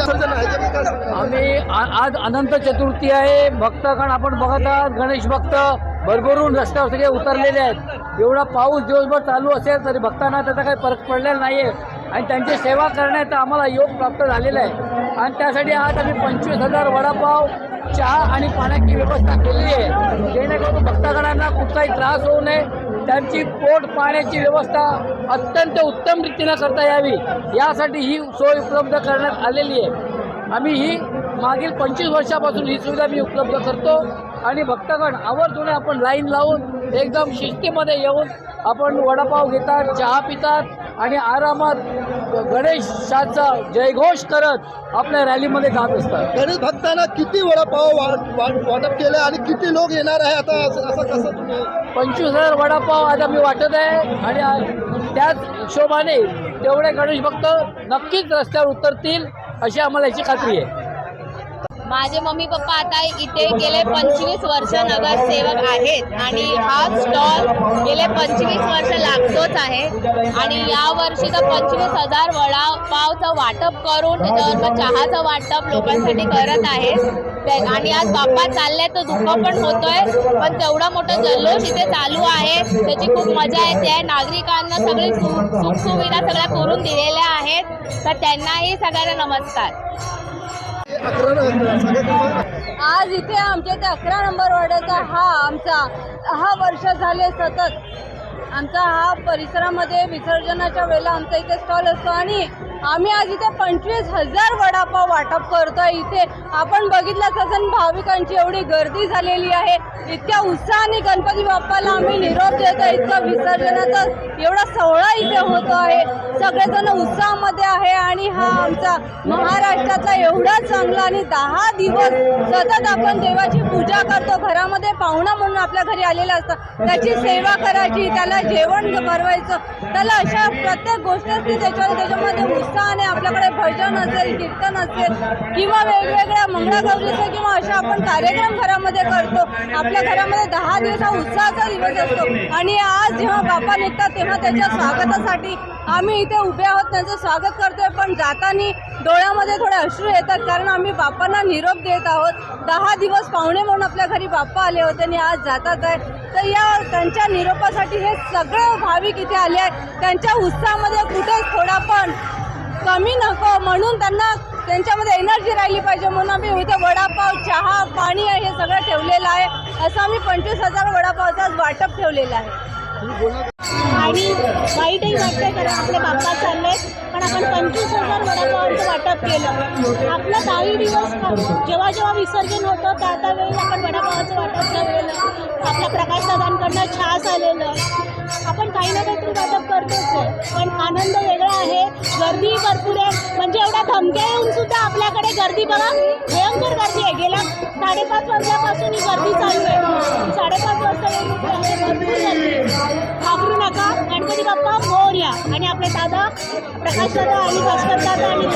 आम्ही आ- आज अनंत चतुर्थी आहे. भक्तगण आपण बघत आहात. गणेश भक्त भरभरून रस्त्यावर सगळे उतरलेले आहेत. एवढा पाऊस दिवसभर चालू असेल तरी भक्तांना त्याचा काही फरक पडलेला नाही आहे आणि त्यांची सेवा करण्याचा आम्हाला योग प्राप्त झालेला आहे. आणि त्यासाठी आज आम्ही पंचवीस हजार वडापाव चहा आणि पाण्याची व्यवस्था केलेली आहे. जेणेकरून भक्तगणांना कुठलाही त्रास होऊ नये. त्यांची पोट पाण्याची व्यवस्था अत्यंत उत्तम रीतीनं करता यावी. यासाठी ही सोय उपलब्ध करण्यात आलेली आहे. आम्ही ही मागील पंचवीस वर्षापासून ही सुविधा मी उपलब्ध करतो आणि भक्तगण आवर्जून आपण लाईन लावून एकदम शिस्तीमध्ये येऊन आपण वडापाव घेतात चहा पितात आणि आरामात गणेशाचा जयघोष करत आपल्या रॅलीमध्ये जात असतात. गणेश भक्तांना किती वडापाव वा- वा- वाटप केले आणि किती लोक येणार आहे आता असं असं कसं तुम्ही पंचवीस हजार वडापाव आज आम्ही वाटत आहे आणि त्याच हिशोबाने तेवढे गणेश भक्त नक्कीच रस्त्यावर उतरतील अशी आम्हाला याची खात्री आहे. माझे मम्मी पप्पा आता इथे गेले पंचवीस वर्ष नगरसेवक आहेत आणि हा स्टॉल गेले पंचवीस वर्ष लागतोच आहे. आणि या वर्षी तर पंचवीस हजार वडापावचं वाटप करून चहाचं वाटप लोकांसाठी करत आहे. आणि आज बाप्पा चालले तर दुःख पण होतोय पण तेवढा मोठा जल्लोष इथे चालू आहे. त्याची खूप मजा येते नागरिकांना सगळी सुख सुखसुविधा सगळ्या करून दिलेल्या आहेत. तर त्यांनाही सगळ्यांना नमस्कार. आज इथे आमच्या त्या अकरा नंबर वॉर्डाचा हा आमचा दहा वर्ष झाले सतत. आमचा हा परिसरामध्ये विसर्जनाच्या वेळेला आमचा इथे स्टॉल असतो आणि आम्ही आज इथे पंचवीस हजार वडापाव वाटप करतोय. इथे आपण बघितलंच असेल भाविकांची एवढी गर्दी झालेली आहे. इतक्या उत्साहाने गणपती बाप्पाला आम्ही निरोप देतो इतकं विसर्जनाचा एवढा सोहळा इथे होतो आहे. सगळेजण उत्साहामध्ये आहे आणि हा आमचा महाराष्ट्राचा एवढा चांगला आणि दहा दिवस सतत आपण देवाची पूजा करतो. घरामध्ये पाहुणा म्हणून आपल्या घरी आलेला असतं. त्याची सेवा करायची त्याला जेवण भरवायचं. त्याला अशा प्रत्येक गोष्ट असते. त्याच्यावर त्याच्यामध्ये उत्साहाने आपल्याकडे भजन असेल कीर्तन असेल किंवा वेगवेगळ्या मंगळागौरीचं किंवा अशा आपण कार्यक्रम घरामध्ये करतो आपल्या घरामध्ये दहा दिवस हा उत्साहाचा दिवस असतो. आणि आज जेव्हा बाप्पा निघतात तेव्हा त्याच्या स्वागतासाठी आम्ही इथे उभे आहोत त्यांचं स्वागत करतोय. पण जाताना डोळ्यामध्ये थोडे अश्रू येतात कारण आम्ही बाप्पांना निरोप देत आहोत. दहा दिवस पाहुणे म्हणून आपल्या घरी बाप्पा आले होते आणि आज जातात आहे. तर या त्यांच्या निरोपासाठी हे सगळे भाविक इथे आले आहेत. त्यांच्या उत्साहामध्ये कुठेच थोडा पण कमी नको म्हणून त्यांना त्यांच्यामध्ये एनर्जी राहिली पाहिजे. म्हणून आम्ही इथे वडापाव चहा पाणी आहे हे सगळं ठेवलेलं आहे. असं आम्ही पंचवीस हजार वडापावचं आज वाटप ठेवलेलं आहे. आणि वाईटही वाटतंय कारण आपले बाप्पा चालले पण आपण पंचवीस हजार वडापावांचं वाटप केलं. आपलं काही दिवस जेव्हा जेव्हा विसर्जन होतं त्या त्यावेळी आपण वडापावाचं वाटप ठेवलेलं आपल्या प्रकाश दादांकडनं छास आलेलं काहीतरी आहे पण आनंद वेगळा आहे. गर्दी भरपूर आहे. म्हणजे एवढ्या धमक्या येऊन सुद्धा आपल्याकडे गर्दी बघा. भयंकर गर्दी आहे. गेल्या साडेपाच वर्षापासून ही गर्दी चालू आहे. साडेपाच वाजता घाबरू नका. गणपती बाप्पा हो, मोरया आणि आपले दादा प्रकाश दादा आणि भास्कर दादा आणि